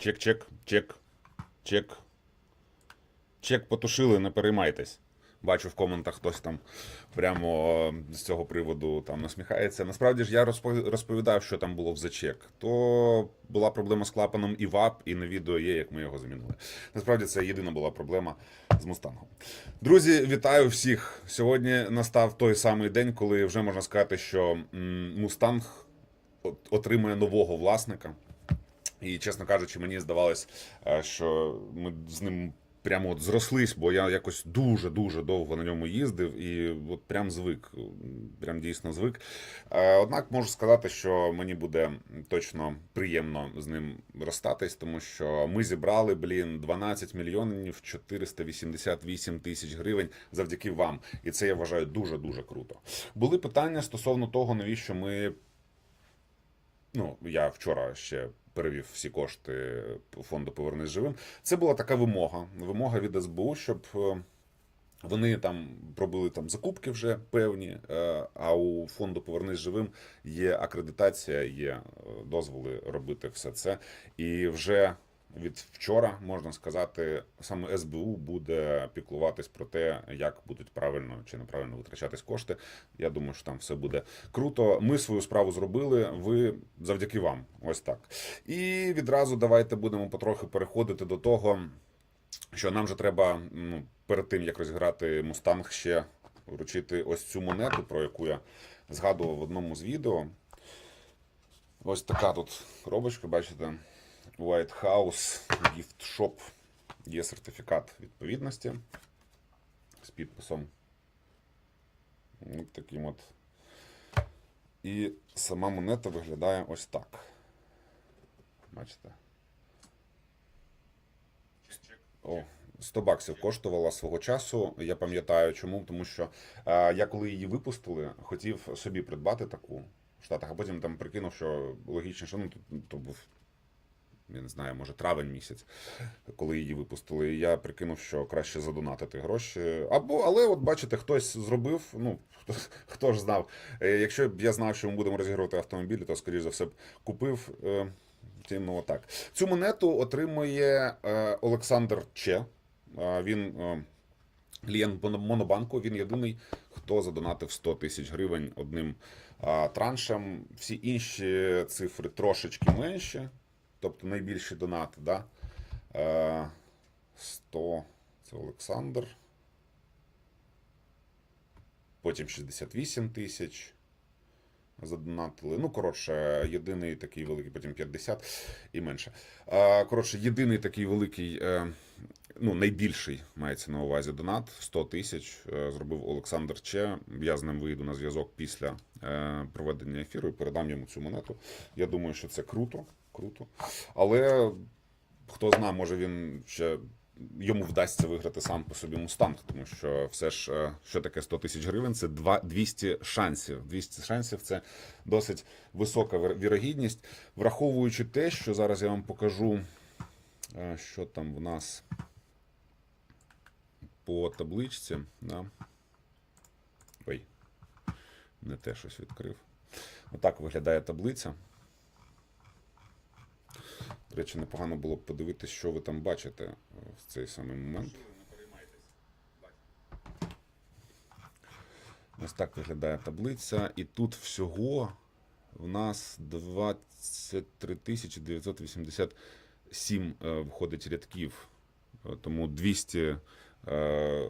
Чек, чек, чек, чек. Чек потушили, не переймайтесь. Бачу в коментах хтось там прямо е, з цього приводу там насміхається. Насправді ж я розпо- розповідав, що там було в зачек. То була проблема з клапаном і ВАП, і на відео є, як ми його замінили. Насправді це єдина була проблема з мустангом. Друзі, вітаю всіх! Сьогодні настав той самий день, коли вже можна сказати, що мустанг отримує нового власника. І, чесно кажучи, мені здавалось, е, що ми з ним прямо от зрослись, бо я якось дуже-дуже довго на ньому їздив і от прям звик, прям дійсно звик. Е, Однак можу сказати, що мені буде точно приємно з ним розстатись, тому що ми зібрали, блін, 12 мільйонів 488 тисяч гривень завдяки вам. І це я вважаю дуже-дуже круто. Були питання стосовно того, навіщо ми ну, я вчора ще перевів всі кошти фонду Повернись живим. Це була така вимога. Вимога від СБУ, щоб е, вони там пробили там закупки вже певні. е, А у фонду Повернись живим є акредитація, є е, дозволи робити все це. І вже від вчора можна сказати, саме СБУ буде піклуватись про те, як будуть правильно чи неправильно витрачатись кошти. Я думаю, що там все буде круто. Ми свою справу зробили. Ви завдяки вам. Ось так. І відразу давайте будемо потрохи переходити до того, що нам же треба ну, перед тим, як розіграти мустанг, ще вручити ось цю монету, про яку я згадував в одному з відео. Ось така тут коробочка, бачите, White House Gift Shop. Є сертифікат відповідності з підписом. Ось таким от. І сама монета виглядає ось так. Бачите? О, 100 баксів коштувала свого часу. Я пам'ятаю чому, тому що е, я коли її випустили, хотів собі придбати таку в Штатах, а потім там прикинув, що логічніше, ну то, то був. Я не знаю, може травень місяць, коли її випустили. Я прикинув, що краще задонатити гроші. Або, але от бачите, хтось зробив. Ну хто, хто ж знав. Е, Якщо б я знав, що ми будемо розігрувати автомобілі, то скоріш за все б купив. Е, Тим, ну, отак. Цю монету отримує е, Олександр Че. Він клієнт Моно- Монобанку. Він єдиний, хто задонатив 100 тисяч гривень одним траншем. Всі інші цифри трошечки менші, тобто найбільші донати. Да? Е, 100 це Олександр. Потім 68 тисяч задонатили. Ну, коротше, єдиний такий великий, потім 50 і менше. Коротше, єдиний такий великий, е, ну, найбільший мається на увазі донат 100 тисяч. е, Зробив Олександр Че. Я з ним вийду на зв'язок після е, проведення ефіру і передам йому цю монету. Я думаю, що це круто. Круто. Але хто знає, може він ще. Йому вдасться виграти сам по собі мустанг, тому що все ж е, що таке 100 тисяч гривень? Це 200 шансів. 200 шансів це досить висока вірогідність, враховуючи те, що зараз я вам покажу, е, що там в нас по табличці. Да? Ой, не те щось відкрив. Отак виглядає таблиця. До речі, непогано було б подивитися, що ви там бачите е, в цей самий момент. Ось так виглядає таблиця. І тут всього в нас 23 987 е, входить рядків. Е, Тому 200 е,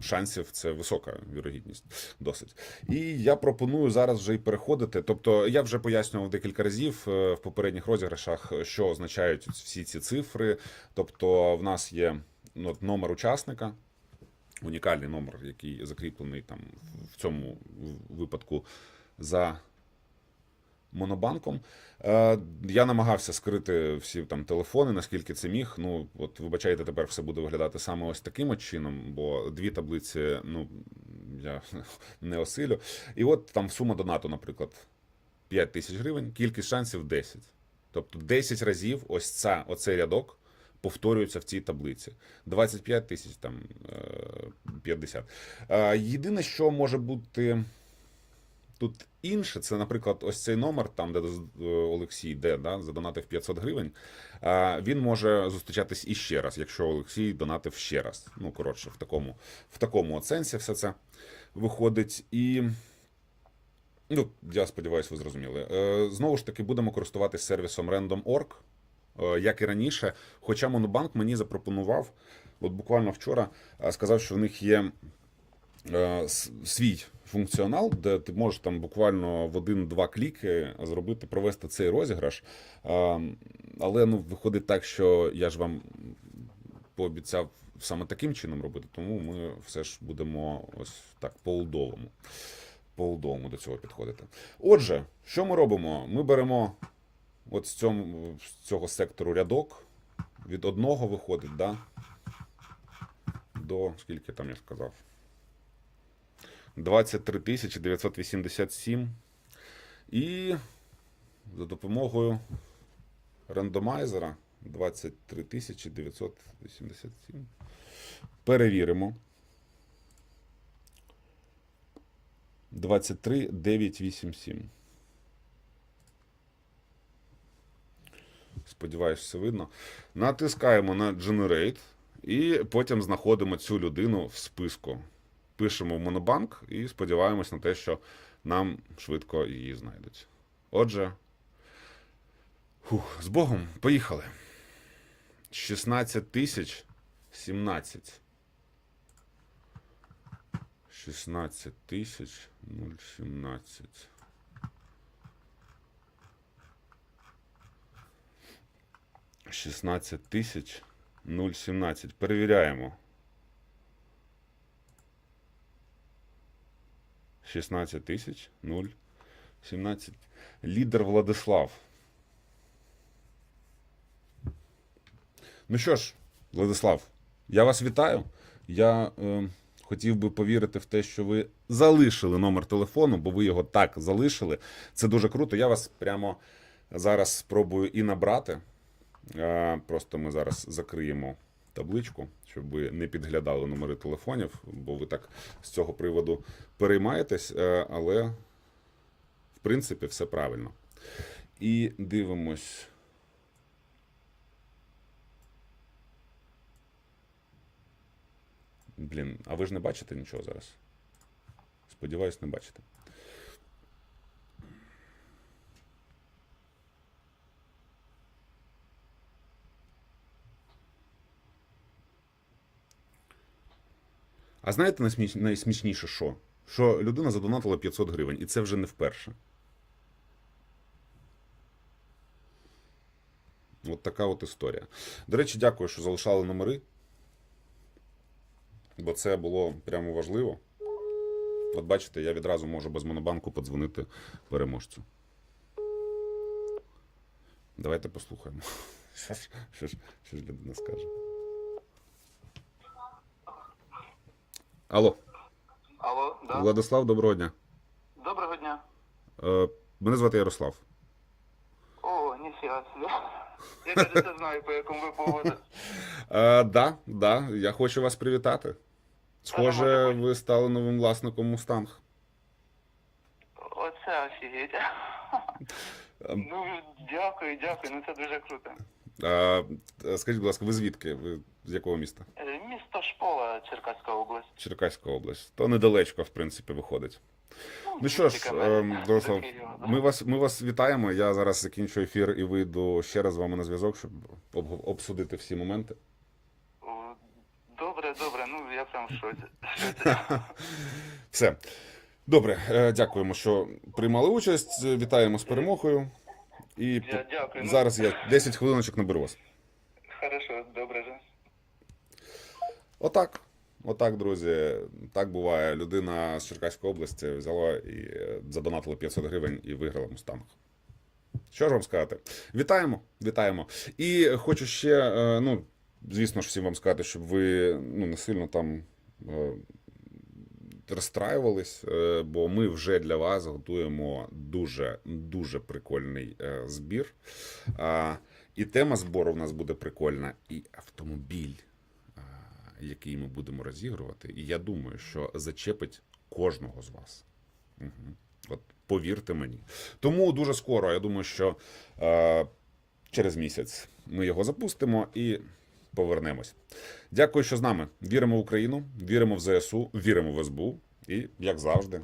шансів це висока вірогідність досить. І я пропоную зараз вже й переходити. Тобто, я вже пояснював декілька разів е, в попередніх розіграшах, що означають всі ці цифри. Тобто, в нас є ну, номер учасника. Унікальний номер, який закріплений там в цьому випадку за монобанком. Е, Я намагався скрити всі там телефони, наскільки це міг. Ну, от вибачайте, тепер все буде виглядати саме ось таким чином, бо дві таблиці, ну я не осилю. І от там сума донату, наприклад, 5 тисяч гривень, кількість шансів 10. Тобто 10 разів ось ця, оцей рядок повторюється в цій таблиці. 25 тисяч, там е, 50. Е, Єдине, що може бути Тут інше, це, наприклад, ось цей номер, там, де е, Олексій йде, да, задонатив 500 гривень. Він може зустрічатись іще раз, якщо Олексій донатив ще раз. Ну, коротше, в такому, в такому сенсі все це виходить. І. Ну, я сподіваюся, ви зрозуміли. Е, Знову ж таки, будемо користуватись сервісом Random.org, е, як і раніше. Хоча Монобанк мені запропонував, от буквально вчора, сказав, що в них є свій функціонал, де ти можеш там буквально в один-два кліки зробити, провести цей розіграш. Але ну, виходить так, що я ж вам пообіцяв саме таким чином робити, тому ми все ж будемо ось так по-олдовому. По-олдовому до цього підходити. Отже, що ми робимо? Ми беремо от з, цьому, з цього сектору рядок, від одного виходить, да? до скільки там я сказав? 23 987. І за допомогою рандомайзера 23 987. Перевіримо. 23 987. Сподіваюсь, все видно. Натискаємо на Generate і потім знаходимо цю людину в списку. Пишемо в Монобанк і сподіваємось на те, що нам швидко її знайдуть. Отже, фух, з Богом, поїхали. 16 тисяч 17. 16 тисяч 017. Шістнадцять тисяч нуль сімнадцять. Перевіряємо. Шістнадцять тисяч нуль сімнадцять. Лідер Владислав. Ну що ж, Владислав, я вас вітаю. Я е, хотів би повірити в те, що ви залишили номер телефону, бо ви його так залишили. Це дуже круто. Я вас прямо зараз спробую і набрати. Е, просто ми зараз закриємо табличку, щоб ви не підглядали номери телефонів, бо ви так з цього приводу переймаєтесь, е, але в принципі все правильно. І дивимось. Блін, а ви ж не бачите нічого зараз? Сподіваюсь, не бачите. А знаєте найсмішніше що? Що людина задонатила 500 гривень, і це вже не вперше. От така от історія. До речі, дякую, що залишали номери. Бо це було прямо важливо. От бачите, я відразу можу без монобанку подзвонити переможцю. Давайте послухаємо. Що ж, що ж, людина скаже. Алло, Алло, да. Владислав, доброго дня. Доброго дня. Е, мене звати Ярослав. О, ніфіга собі. Я навіть не знаю, по якому ви поводу. Е, да, да, я хочу вас привітати. Схоже, ви стали новим власником Мустанг. Оце офігеть. Ну, дякую, дякую, ну це дуже круто. Е, скажіть, будь ласка, ви звідки? Ви з якого міста? Е, Місто Шпола, Черкаська область. Черкаська область. То недалечко, в принципі, виходить. Ну що ж, тільки е, мене Ярослав, до Києва, да. ми вас, ми вас вітаємо. Я зараз закінчу ефір і вийду ще раз з вами на зв'язок, щоб об- обсудити всі моменти. Добре, добре, ну я прям в шоці. Все. Добре, е, дякуємо, що приймали участь. Вітаємо з перемогою. І Я дякую. Ну, зараз я 10 хвилиночок наберу вас. Хорошо, добре же. Отак. Отак, друзі. Так буває. Людина з Черкаської області взяла і е, задонатила 500 гривень і виграла мустанг. Що ж вам сказати? Вітаємо, вітаємо. І хочу ще, е, ну, звісно ж, всім вам сказати, щоб ви ну, не сильно там е, розстраювались, е, бо ми вже для вас готуємо дуже дуже прикольний е, збір. І тема збору в нас буде прикольна, і автомобіль, який ми будемо розігрувати. І я думаю, що зачепить кожного з вас. От Повірте мені. Тому дуже скоро, я думаю, що е, через місяць ми його запустимо і повернемось. Дякую, що з нами. Віримо в Україну, віримо в ЗСУ, віримо в СБУ і, як завжди,